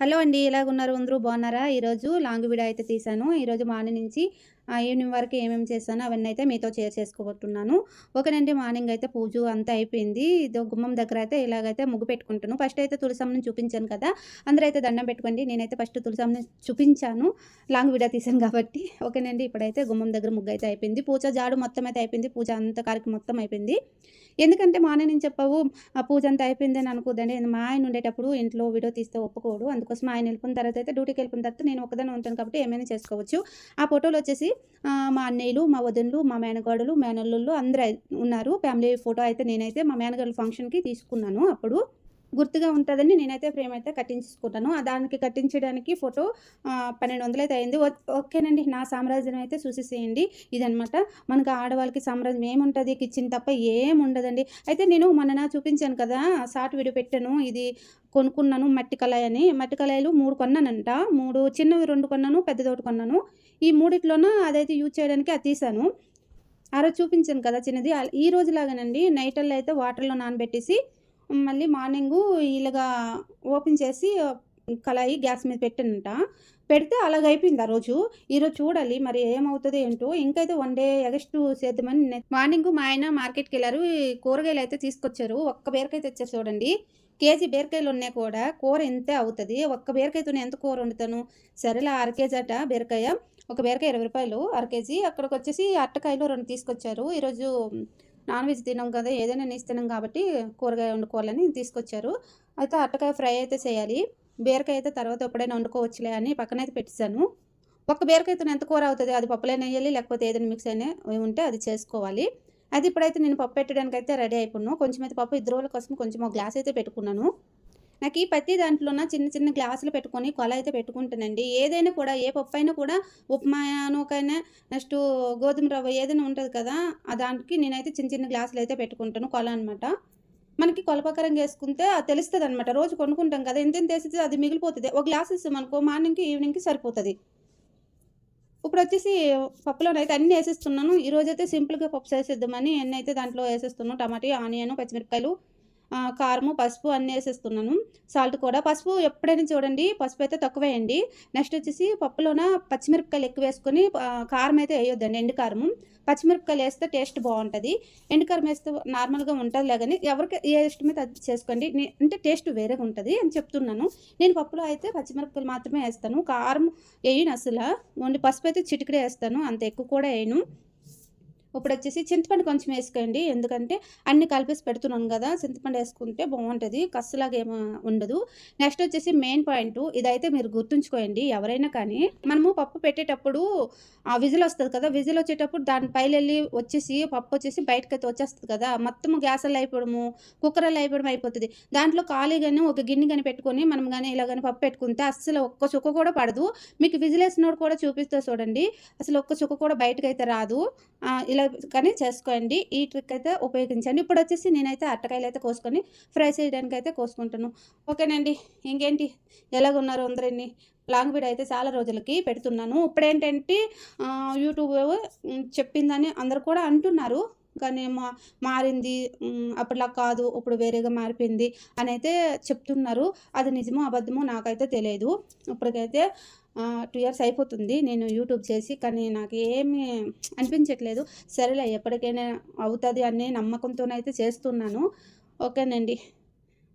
Hello అండి ఎలాగున్నారు? అందరూ బాగున్నారా? ఈరోజు లాంగ్ వీడియో అయితే తీశాను. ఈరోజు మార్నింగ్ నుంచి ఈవినింగ్ వరకు ఏమేమి చేశానో అవన్నీ అయితే మీతో షేర్ చేసుకోబోతున్నాను. ఒకనండి మార్నింగ్ అయితే పూజ అంతా అయిపోయింది. ఇదో గుమ్మం దగ్గర అయితే ఇలాగైతే ముగ్గు పెట్టుకుంటాను. ఫస్ట్ అయితే తులసమ్మని చూపించాను కదా అందరూ అయితే దండం పెట్టుకోండి. నేనైతే ఫస్ట్ తులసమ్మని చూపించాను. లాంగ్ వీడియో తీశాను కాబట్టి. ఓకేనండి ఇప్పుడైతే గుమ్మం దగ్గర ముగ్గు అయితే అయిపోయింది. పూజ జాడు మొత్తం అయితే అయిపోయింది. పూజ అంత కార్యక్రమం మొత్తం అయిపోయింది. ఎందుకంటే మా ఆయన నేను చెప్పవు ఆ పూజ అంతా అయిపోయిందని అనుకోదండి మా ఆయన ఉండేటప్పుడు ఇంట్లో వీడియో తీస్తే ఒప్పుకోడు. అందుకోసం ఆయన వెళ్ళిపోయిన తర్వాత అయితే డ్యూటీకి వెళ్ళిపోయిన తర్వాత నేను ఒకదాన్ని ఉంటాను కాబట్టి ఏమైనా చేసుకోవచ్చు. ఆ ఫోటోలు వచ్చేసి మా అన్నయ్యలు మా వదినలు మా మేనగాడులు మేనల్లుళ్ళు అందరూ ఉన్నారు. ఫ్యామిలీ ఫోటో అయితే నేనైతే మా మేనగాడు ఫంక్షన్కి తీసుకున్నాను అప్పుడు. గుర్తుగా ఉంటుందని నేనైతే ఫ్రేమ్ అయితే కట్టించుకుంటాను దానికి కట్టించడానికి ఫోటో పన్నెండు వందలు అయితే అయింది ఓకేనండి నా సామ్రాజ్యం అయితే చూసేసేయండి. ఇదనమాట మనకు ఆడవాళ్ళకి సామ్రాజ్యం ఏముంటుంది? కిచెన్ తప్ప ఏం ఉండదండి అయితే నేను మొన్న చూపించాను కదా షార్ట్ వీడియో పెట్టాను. ఇది కొనుక్కున్నాను మట్టి కళాయి అని. మట్టి కళాయిలు మూడు కొన్నానంట. మూడు చిన్నవి రెండు కొన్నాను పెద్దది ఒకటి కొన్నాను. ఈ మూడిట్లోనూ అదైతే యూజ్ చేయడానికి అది తీసాను ఆ రోజు చూపించాను కదా చిన్నది. ఈ రోజు లాగానండి నైట్ అయితే వాటర్లో నానబెట్టేసి మళ్ళీ మార్నింగు ఇలాగా ఓపెన్ చేసి కళాయి గ్యాస్ మీద పెట్టానంట. పెడితే అలాగ అయిపోయింది ఆ రోజు. ఈరోజు చూడాలి మరి ఏమవుతుందో ఏంటో. ఇంకైతే వన్ డే ఎగస్ట్ చేద్దామని మార్నింగ్ మా ఆయన మార్కెట్కి వెళ్ళారు. కూరగాయలు అయితే తీసుకొచ్చారు. ఒక్క బీరకాయ తెచ్చారు చూడండి. కేజీ బీరకాయలు ఉన్నాయి కూడా. కూర ఎంతే అవుతుంది. ఒక్క బీరకాయతో నేను ఎంత కూర వండుతాను? సరేలా అర కేజీ అట బీరకాయ. ఒక బీరకాయ ఇరవై రూపాయలు. అర కేజీ. అక్కడికి వచ్చేసి అట్టకాయలు రెండు తీసుకొచ్చారు. ఈరోజు నాన్ వెజ్ తినం కదా ఏదైనా నీసు తినాం కాబట్టి కూరగాయ వండుకోవాలని తీసుకొచ్చారు. అయితే అట్టకాయ ఫ్రై అయితే చేయాలి. బీరకాయ అయితే తర్వాత ఎప్పుడైనా వండుకోవచ్చులే అని పక్కన అయితే పెట్టేశాను. ఒక బీరకాయతో ఎంత కూర అవుతుంది? అది పప్పులైనా వేయాలి లేకపోతే ఏదైనా మిక్స్ అయినా ఉంటే అది చేసుకోవాలి. అది ఇప్పుడైతే నేను పప్పు పెట్టడానికి అయితే రెడీ అయిపోయినాను కొంచెం అయితే పప్పు ఇద్దరు రోజుల కోసం కొంచెం ఒక గ్లాస్ అయితే పెట్టుకున్నాను. నాకు ఈ ప్రతి దాంట్లోన చిన్న చిన్న గ్లాసులు పెట్టుకొని కొల అయితే పెట్టుకుంటానండి. ఏదైనా కూడా ఏ పప్పు అయినా కూడా ఉప్మానోకైనా నెక్స్ట్ గోధుమ రవ్వ ఏదైనా ఉంటుంది కదా ఆ దానికి నేనైతే చిన్న చిన్న గ్లాసులు అయితే పెట్టుకుంటాను కొల అనమాట మనకి కొలపకరం వేసుకుంటే అది తెలుస్తుంది అనమాట రోజు కొనుక్కుంటాం కదా ఎంత ఎంత వేస్తే అది మిగిలిపోతుంది. ఒక గ్లాస్ ఇస్తాం అనుకో మార్నింగ్కి ఈవినింగ్కి సరిపోతుంది. ఇప్పుడు వచ్చేసి పప్పులోనైతే అన్నీ వేసేస్తున్నాను. ఈరోజైతే సింపుల్గా పప్పు వేసేద్దామని అన్నీ అయితే దాంట్లో వేసేస్తున్నాను. టమాటా ఆనియన్ పచ్చిమిరపకాయలు కారము పసుపు అన్నీ వేసేస్తున్నాను. సాల్ట్ కూడా. పసుపు ఎప్పుడైనా చూడండి పసుపు అయితే తక్కువ వేయండి నెక్స్ట్ వచ్చేసి పప్పులోన పచ్చిమిరపకాయలు ఎక్కువ వేసుకొని కారం అయితే వేయొద్దండి ఎండు కారము. పచ్చిమిరపకాయలు వేస్తే టేస్ట్ బాగుంటుంది. ఎండు కారం వేస్తే నార్మల్గా ఉంటుంది కానీ ఎవరికి ఏ ఇష్టమైతే అది చేసుకోండి. అంటే టేస్ట్ వేరేగా ఉంటుంది అని చెప్తున్నాను. నేను పప్పులో అయితే పచ్చిమిరపకాయలు మాత్రమే వేస్తాను. కారం వేయను అసలు. ఓన్లీ పసుపు అయితే చిటికడే వేస్తాను. అంత ఎక్కువ కూడా వేయను. ఇప్పుడు వచ్చేసి చింతపండు కొంచెం వేసుకోండి. ఎందుకంటే అన్ని కలిపేసి పెడుతున్నాను కదా చింతపండు వేసుకుంటే బాగుంటుంది. కస్సులాగా ఏమో ఉండదు. నెక్స్ట్ వచ్చేసి మెయిన్ పాయింట్ ఇదైతే మీరు గుర్తుంచుకోండి ఎవరైనా కానీ. మనము పప్పు పెట్టేటప్పుడు ఆ విజిల్ వస్తుంది కదా విజిల్ వచ్చేటప్పుడు దాని పైన వెళ్ళి వచ్చేసి పప్పు వచ్చేసి బయటకు అయితే వచ్చేస్తుంది కదా. మొత్తం గ్యాసులు అయిపోవడము కుక్కర్లు అయిపోవడం అయిపోతుంది. దాంట్లో ఖాళీగానే ఒక గిన్నె కానీ పెట్టుకొని మనం కానీ ఇలా కానీ పప్పు పెట్టుకుంటే అస్సలు ఒక్క చుక్క కూడా పడదు. మీకు విజిల్ వేసినోడు కూడా చూపిస్తూ చూడండి. అసలు ఒక్క చుక్క కూడా బయటకు అయితే రాదు ఇలా కానీ చేసుకోండి. ఈ ట్రిక్ అయితే ఉపయోగించండి. ఇప్పుడు వచ్చేసి నేనైతే అట్టకాయలు అయితే కోసుకొని ఫ్రై చేయడానికి అయితే కోసుకుంటాను ఓకేనండి. ఇంకేంటి? ఎలాగున్నారు అందరినీ? లాంగ్ వీడియో అయితే చాలా రోజులకి పెడుతున్నాను. ఇప్పుడు ఏంటంటే యూట్యూబ్ చెప్పిందని అందరు కూడా అంటున్నారు. కానీ మా మారింది ఉమ్, అప్పటిలా కాదు ఇప్పుడు వేరేగా మారిపోయింది అని అయితే చెప్తున్నారు. అది నిజమో అబద్ధమో నాకైతే తెలియదు. ఇప్పటికైతే టూ ఇయర్స్ అయిపోతుంది. నేను యూట్యూబ్ చేసి కానీ నాకు ఏమీ అనిపించట్లేదు. సరేలే ఎప్పటికైనా అవుతుంది అనే నమ్మకంతోనైతే చేస్తున్నాను. ఓకేనండి.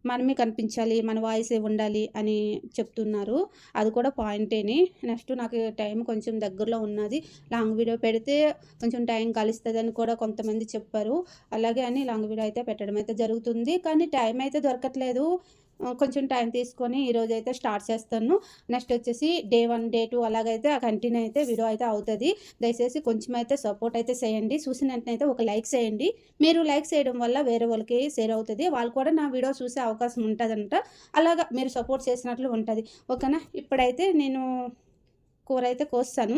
మనమే కనిపించాలి మన వాయిసే ఉండాలి అని చెప్తున్నారు. అది కూడా పాయింటేని నెక్స్ట్ నాకు టైం కొంచెం దగ్గరలో ఉన్నది. లాంగ్ వీడియో పెడితే కొంచెం టైం కలుస్తుందని కూడా కొంతమంది చెప్పారు. అలాగే అని లాంగ్ వీడియో అయితే పెట్టడం అయితే జరుగుతుంది. కానీ టైం అయితే దొరకట్లేదు. కొంచెం టైం తీసుకొని ఈరోజు అయితే స్టార్ట్ చేస్తాను. నెక్స్ట్ వచ్చేసి డే వన్ డే టూ అలాగైతే కంటిన్యూ అయితే వీడియో అయితే అవుతుంది. దయచేసి కొంచెం అయితే సపోర్ట్ అయితే చేయండి. చూసిన వెంటనే అయితే ఒక లైక్ చేయండి. మీరు లైక్ చేయడం వల్ల వేరే వాళ్ళకి షేర్ అవుతుంది. వాళ్ళు కూడా నా వీడియో చూసే అవకాశం ఉంటుందంట. అలాగా మీరు సపోర్ట్ చేసినట్లు ఉంటుంది. ఓకేనా? ఇప్పుడైతే నేను కూర అయితే కోస్తాను.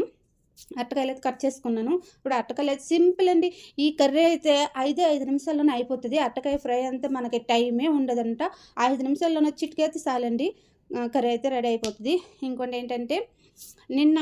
అట్టకాయలు అయితే కట్ చేసుకున్నాను. ఇప్పుడు అట్టకాయలు అయితే సింపుల్ అండి. ఈ కర్రీ అయితే ఐదే ఐదు నిమిషాల్లోనే అయిపోతుంది. అట్టకాయ ఫ్రై అంతా మనకి టైమే ఉండదంట. ఐదు నిమిషాల్లోనే చిట్కైతే చాలండి. కర్రీ అయితే రెడీ అయిపోతుంది. ఇంకోటి ఏంటంటే నిన్న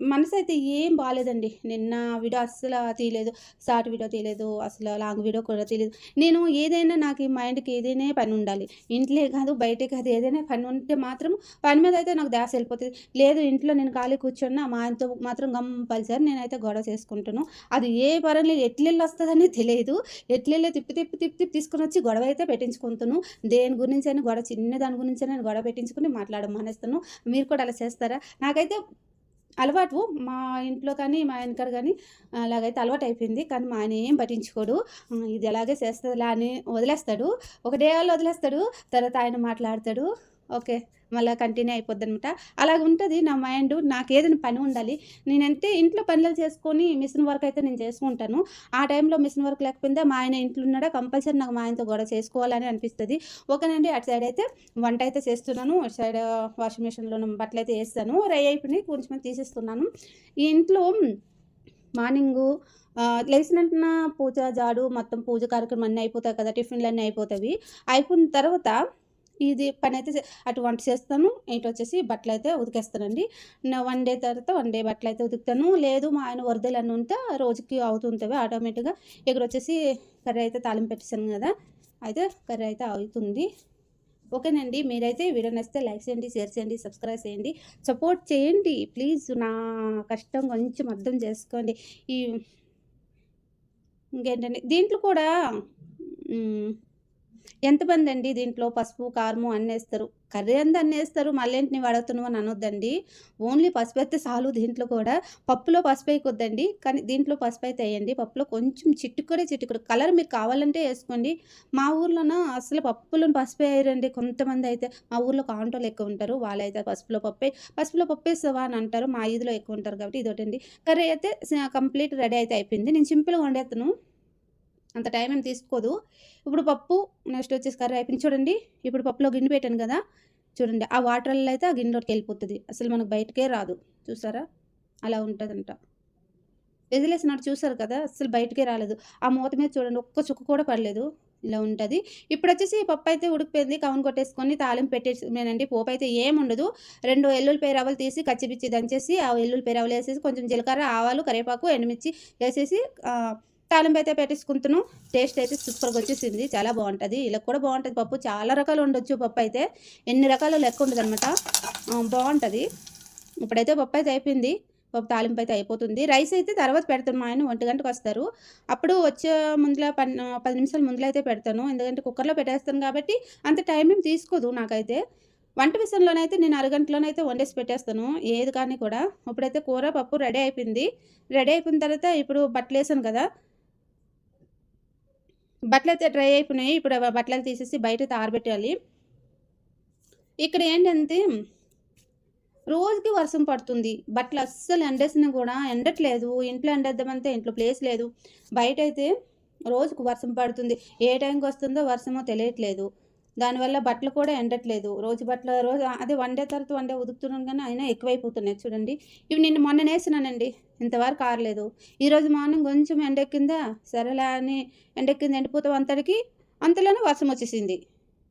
మనసు అయితే ఏం బాగాలేదండి నిన్న వీడియో అస్సలు తీయలేదు షార్ట్ వీడియో తీయలేదు అసలు లాంగ్ వీడియో కూడా తీయలేదు. నేను ఏదైనా నాకు ఈ మైండ్కి ఏదైనా పని ఉండాలి. ఇంట్లో కాదు బయటే కాదు ఏదైనా పని ఉంటే మాత్రం పని మీద అయితే నాకు దాస వెళ్ళిపోతుంది. లేదు ఇంట్లో నేను ఖాళీ కూర్చున్నా మా ఆయనతో మాత్రం కంపల్సరీ నేనైతే గొడవ చేసుకుంటాను. అది ఏ పరంలో ఎట్లెళ్ళి వస్తుందని తెలియదు. ఎట్లెళ్ళి తిప్పి తిప్పి తిప్పి తిప్పి తీసుకొని వచ్చి గొడవ అయితే పెట్టించుకుంటాను. దేని గురించి అయినా గొడవ చిన్న దాని గురించి నేను గొడవ పెట్టించుకుని మాట్లాడమనేస్తాను. మీరు కూడా అలా చేస్తారా? నాకైతే అలవాటు మా ఇంట్లో కానీ మా వెనకాల కానీ అలాగైతే అలవాటు అయిపోయింది. కానీ మా ఆయన ఏం పట్టించుకోడు. ఇది ఎలాగే చేస్తుందిలా అని వదిలేస్తాడు. ఒక డే వాళ్ళు వదిలేస్తాడు. తర్వాత ఆయన మాట్లాడతాడు. ఓకే మళ్ళీ కంటిన్యూ అయిపోద్ది అనమాట అలాగ ఉంటుంది నా మైండ్ నాకు ఏదైనా పని ఉండాలి నేనంటే ఇంట్లో పనులు చేసుకొని మిషన్ వర్క్ అయితే నేను చేసుకుంటాను. ఆ టైంలో మిషన్ వర్క్ లేకపోయిందే మా ఆయన ఇంట్లో ఉన్నాడా కంపల్సరీ నాకు మా ఆయనతో గొడవ చేసుకోవాలని అనిపిస్తుంది. ఓకేనండి అటు సైడ్ అయితే వంట అయితే చేస్తున్నాను అటు సైడ్ వాషింగ్ మిషన్లో బట్టలు అయితే వేస్తాను రై అయిపోయినాయి కొంచెం తీసేస్తున్నాను. ఈ ఇంట్లో మార్నింగు లేచినట్టున పూజ జాడు మొత్తం పూజ కార్యక్రమం అన్నీ అయిపోతాయి కదా టిఫిన్లు అన్నీ అయిపోతాయి. అయిపోయిన తర్వాత ఇది పని అయితే అటు వంట చేస్తాను ఇటు వచ్చేసి బట్టలు అయితే ఉతికేస్తానండి. నా వన్ డే తర్వాత వన్ డే బట్టలు అయితే ఉతుకుతాను. లేదు మా ఆయన వరదలు అన్నీ ఉంటే రోజుకి అవుతుంటవి ఆటోమేటిక్గా ఇక్కడ వచ్చేసి కర్రీ అయితే తాలింపు పెట్టేసాను కదా అయితే కర్రీ అయితే అవుతుంది. ఓకేనండి మీరైతే వీడియో నచ్చితే లైక్ చేయండి షేర్ చేయండి సబ్స్క్రైబ్ చేయండి సపోర్ట్ చేయండి. ప్లీజ్ నా కష్టం కొంచెం అర్థం చేసుకోండి. ఈ ఇంకేంటండి దీంట్లో కూడా ఎంతమంది అండి దీంట్లో? పసుపు కారము అన్నేస్తారు. కర్రీ ఎంత అన్నీ వేస్తారు మళ్ళీ అని అనొద్దండి. ఓన్లీ పసుపు అయితే చాలు దీంట్లో కూడా. పప్పులో పసుపు వేయకొద్దండి కానీ దీంట్లో పసుపు అయితే వేయండి. పప్పులో కొంచెం చిట్టుకుడే చిట్టుకుడు కలర్ మీకు కావాలంటే వేసుకోండి. మా ఊర్లోన అసలు పప్పులో పసుపు వేయరండి. కొంతమంది అయితే మా ఊర్లో కాంటోలు ఎక్కువ ఉంటారు. వాళ్ళైతే పసుపులో పప్పే. పసుపులో పప్పు వేస్తావా అని అంటారు. మా ఈదిలో ఎక్కువ ఉంటారు కాబట్టి ఇదొకటండి. కర్రీ అయితే కంప్లీట్ రెడీ అయితే అయిపోయింది. నేను సింపుల్గా వండేస్తాను అంత టైం ఏం తీసుకోదు. ఇప్పుడు పప్పు నెక్స్ట్ వచ్చేసి కర్రీ అయిపోయింది. చూడండి ఇప్పుడు పప్పులో గిన్నె పెట్టాను కదా. చూడండి ఆ వాటర్లో అయితే ఆ గిన్నెలోకి వెళ్ళిపోతుంది. అసలు మనకు బయటకే రాదు. చూసారా? అలా ఉంటుందంట. వెజిలేసినట్టు చూసారు కదా అసలు బయటకే రాలేదు. ఆ మూత మీద చూడండి ఒక్క చుక్క కూడా పడలేదు. ఇలా ఉంటుంది. ఇప్పుడు వచ్చేసి పప్పు అయితే ఉడికిపోయింది. కవన్ కొట్టేసుకొని తాళం పెట్టేసినానండి పోపు అయితే ఏముండదు రెండు ఎల్లుల్లిపాయ రవ్వలు తీసి కచ్చిపిచ్చి దంచేసి ఆ ఎల్లుల్లిపాయ రవ్వలు వేసేసి కొంచెం జీలకర్ర ఆవాలు కరివేపాకు ఎండుమిర్చి వేసేసి తాలింపు అయితే పెట్టేసుకుంటున్నాను టేస్ట్ అయితే సూపర్గా వచ్చేసింది. చాలా బాగుంటుంది. ఇలా కూడా బాగుంటుంది పప్పు. చాలా రకాలు ఉండొచ్చు పప్పు అయితే. ఎన్ని రకాలు లెక్క ఉంటుంది అనమాట బాగుంటుంది. ఇప్పుడైతే పప్పు అయితే అయిపోయింది. పప్పు తాలింపు అయితే అయిపోతుంది. రైస్ అయితే తర్వాత పెడతాను. మా ఆయన ఒంటి గంటకు వస్తారు. అప్పుడు వచ్చే ముందులో పన్ పది నిమిషాల ముందులో అయితే పెడతాను. ఎందుకంటే కుక్కర్లో పెట్టేస్తాను కాబట్టి అంత టైం ఏం తీసుకోదు నాకైతే. వంట విషయంలోనైతే నేను అరగంటలోనైతే వండేసి పెట్టేస్తాను. ఏది కానీ కూడా. ఇప్పుడైతే కూర పప్పు రెడీ అయిపోయింది. రెడీ అయిపోయిన తర్వాత ఇప్పుడు బట్టలు వేసాను కదా. బట్టలు అయితే డ్రై అయిపోయినాయి. ఇప్పుడు బట్టలు తీసేసి బయట అయితే ఆరబెట్టాలి. ఇక్కడ ఏంటంటే రోజుకి వర్షం పడుతుంది. బట్టలు అస్సలు ఎండేసినా కూడా ఎండట్లేదు. ఇంట్లో ఎండేద్దామంటే ఇంట్లో ప్లేస్ లేదు. బయట అయితే రోజుకు వర్షం పడుతుంది. ఏ టైంకి వస్తుందో వర్షమో తెలియట్లేదు. దానివల్ల బట్టలు కూడా ఎండట్లేదు. రోజు బట్టలు రోజు అదే వన్ డే తర్వాత వన్ డే ఉదుకుతున్నాను కానీ అయినా ఎక్కువైపోతున్నాయి. చూడండి. ఇవి నిన్న మొన్న వేసినానండి. ఇంతవరకు ఆరలేదు ఈరోజు మార్నింగ్ కొంచెం ఎండెక్కిందా సరేలే అని ఎండెక్కింది ఎండిపోతాం అంతటికి అంతలోనే వర్షం వచ్చేసింది.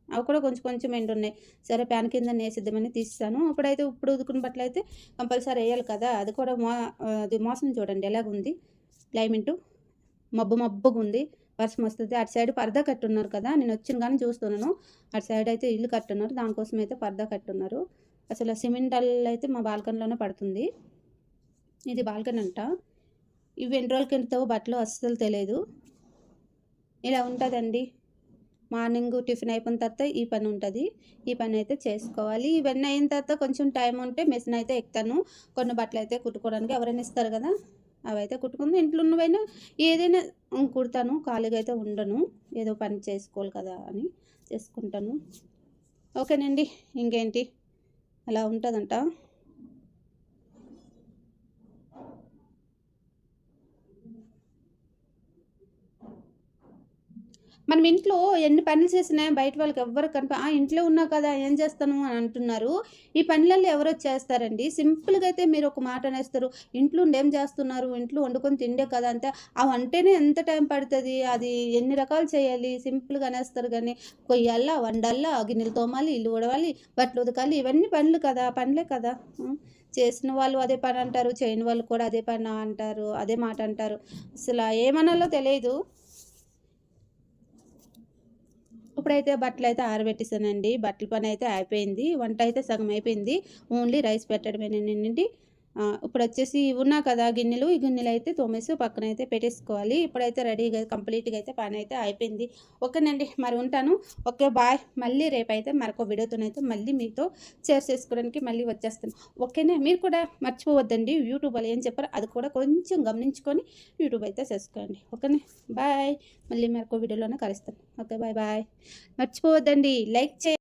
అవి కూడా కొంచెం కొంచెం ఎండు ఉన్నాయి. సరే ప్యాన్ కింద వేసిద్దామని తీస్తాను ఇప్పుడైతే ఇప్పుడు ఉదుకున్న బట్టలు అయితే కంపల్సరీ వేయాలి కదా. అది కూడా మో అది మోసం చూడండి. ఎలాగుంది? క్లైమేట్ మబ్బు మబ్బుగా ఉంది. వర్షం వస్తుంది. అటు సైడ్ పరదా కట్టున్నారు కదా. నేను వచ్చిన కానీ చూస్తున్నాను. అటు సైడ్ అయితే ఇల్లు కట్టున్నారు. దానికోసం అయితే పరదా కట్టున్నారు. అసలు సిమెంట్ అల్లు అయితే మా బాల్కనీలోనే పడుతుంది. ఇది బాల్కనీ అంట ఇవి ఎన్ని రోజుల కిందతో బట్టలు అస్సలు తెలియదు ఇలా ఉంటుందండి. మార్నింగ్ టిఫిన్ అయిపోయిన తర్వాత ఈ పని ఉంటుంది. ఈ పని అయితే చేసుకోవాలి. ఇవన్నీ అయిన తర్వాత కొంచెం టైం ఉంటే మెషిన్ అయితే ఎక్కుతాను. కొన్ని బట్టలు అయితే కుట్టుకోవడానికి ఎవరైనా ఇస్తారు కదా అవి అయితే కుట్టుకుంది. ఇంట్లో ఉన్నవైనా ఏదైనా కుడతాను. ఖాళీగా అయితే ఉండను. ఏదో పని చేసుకోవాలి కదా అని చేసుకుంటాను. ఓకేనండి. ఇంకేంటి? అలా ఉంటుందంట. మనం ఇంట్లో ఎన్ని పనులు చేసినా బయట వాళ్ళకి ఎవ్వరు కనిప ఆ ఇంట్లో ఉన్నా కదా ఏం చేస్తాను? అని అంటున్నారు. ఈ పనులలో ఎవరో చేస్తారండి సింపుల్గా అయితే మీరు ఒక మాట అనేస్తారు. ఇంట్లో ఉండి ఏం చేస్తున్నారు? ఇంట్లో వండుకొని తిండే కదా అంతే ఆ వంటేనే ఎంత టైం పడుతుంది? అది ఎన్ని రకాలు చేయాలి? సింపుల్గా అనేస్తారు కానీ కొయ్యాలా వండాలా గిన్నెలు తోమాలి ఇల్లు ఉడవాలి బట్టలు ఉదకాలి ఇవన్నీ పనులు కదా పనులే కదా. చేసిన వాళ్ళు అదే పని అంటారు చేయని వాళ్ళు కూడా అదే పని అంటారు అదే మాట అంటారు. అసలు ఏమనాలో తెలియదు. ఇప్పుడైతే బట్టలు అయితే ఆరబెట్టేసానండి. బట్టల పని అయితే అయిపోయింది. వంట అయితే సగం అయిపోయింది ఓన్లీ రైస్ పెట్టడమేనండి. ఇప్పుడు వచ్చేసి ఉన్నా కదా గిన్నెలు ఈ గిన్నెలు అయితే తోమేసి పక్కన అయితే పెట్టేసుకోవాలి. ఇప్పుడైతే రెడీగా కంప్లీట్గా అయితే పని అయితే అయిపోయింది. ఓకేనండి మరి ఉంటాను. Okay bye. మళ్ళీ రేపైతే మరొక వీడియోతోనైతే మళ్ళీ మీతో షేర్ చేసుకోవడానికి మళ్ళీ వచ్చేస్తాను. ఓకేనా మీరు కూడా మర్చిపోవద్దండి. యూట్యూబ్ వాళ్ళు ఏం చెప్పారు అది కూడా కొంచెం గమనించుకొని యూట్యూబ్ అయితే చేసుకోండి. ఓకేనా బాయ్. మళ్ళీ మరొక వీడియోలోనే కలుస్తాను. Okay bye bye. మర్చిపోవద్దండి. లైక్ చే